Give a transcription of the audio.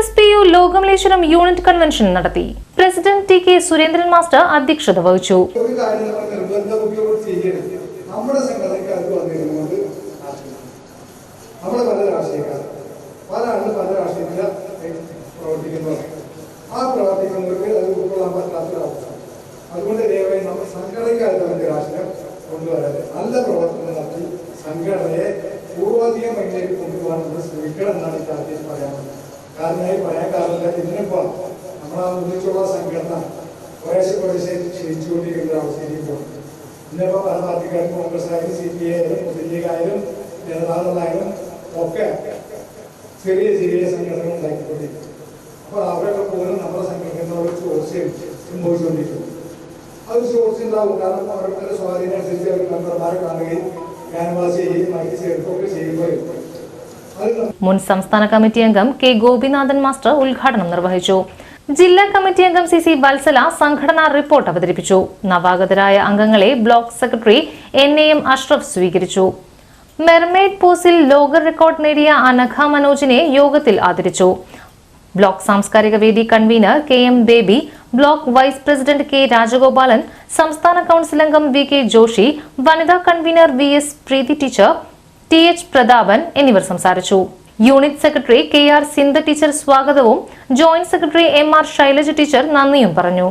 S Lokamaleswaram unit convention നടത്തി. President T K Surendran master അധ്യക്ഷത വഹിച്ചു. നമ്മൾ നമ്മൾ കൊണ്ടുവരാതെ നല്ല പ്രവർത്തനം നടത്തി സംഘടനയെ പൂർവാധികം മുന്നിലേക്ക് കൊണ്ടുപോകാനുള്ള ശ്രമിക്കണം എന്നാണ് ഈ പറയാനുള്ളത്. കാരണം ഈ പറയാൻ കാരണമില്ല നമ്മൾ നമ്മളാ ഒന്നിച്ചുള്ള സംഘടന കുറേശ്ശെ കുറേശ്ശെ ക്ഷയിച്ചുകൊണ്ടിരിക്കുന്ന ഒരു അവസ്ഥയിലേക്ക് പോകും ഇന്നിപ്പോ പല പാർട്ടിക്കാരും കോൺഗ്രസ് ആയാലും സി പി ഐ ആയാലും മുസ്ലിം ലീഗ് ആയാലും ജനതാദളായാലും ഒക്കെ ചെറിയ ചെറിയ സംഘടനകൾ ഉണ്ടാക്കിക്കൊണ്ടിരിക്കും അപ്പോൾ അവരൊക്കെ പോലും നമ്മുടെ സംഘടനകളോട് ചോർച്ചയും സംഭവിച്ചുകൊണ്ടിരിക്കുന്നു അത് ചോർച്ച ഉണ്ടാവും. കാരണം അവരുടെ സ്വാധീനം അനുസരിച്ച് അവർ മെമ്പർമാരെ കാണുകയും ക്യാൻവാസ് ചെയ്യുകയും മറ്റ് ചേർക്കുകയൊക്കെ ചെയ്യുമ്പോൾ മുൻ സംസ്ഥാന കമ്മിറ്റി അംഗം കെ ഗോപിനാഥൻ മാസ്റ്റർ ഉദ്ഘാടനം നിർവഹിച്ചു. ജില്ലാ കമ്മിറ്റി അംഗം സി സി വത്സല സംഘടനാ റിപ്പോർട്ട് അവതരിപ്പിച്ചു. നവാഗതരായ അംഗങ്ങളെ block secretary N A M Ashraf സ്വീകരിച്ചു. മെർമെയ്ഡ് പോസിൽ ലോക റെക്കോർഡ് നേടിയ അനഘ മനോജിനെ യോഗത്തിൽ ആദരിച്ചു. ബ്ലോക്ക് സാംസ്കാരിക വേദി convener K M Baby block vice president K Rajagopalan സംസ്ഥാന കൌൺസിൽ അംഗം വി കെ ജോഷി വനിതാ convener V S Preethi teacher T H Prathapan എന്നിവർ സംസാരിച്ചു. Unit secretary K R Sindha teacher സ്വാഗതവും joint secretary M R Shailaja teacher നന്ദിയും പറഞ്ഞു.